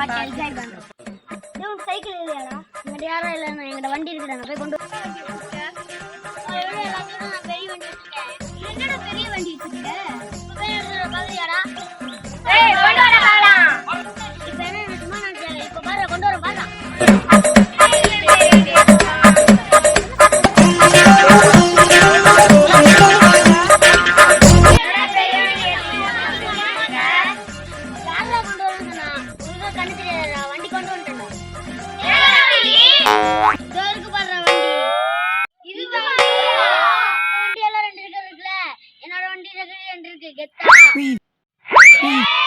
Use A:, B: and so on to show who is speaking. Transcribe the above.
A: பார்த்து என்ஜாய் பண்ணுறேன் உனக்கு சைக்கிள் இல்லையாடா? எங்கிட்ட யாரும் இல்லை நான் வண்டி இருக்குதாங்க போய் கொண்டு Sige, ta!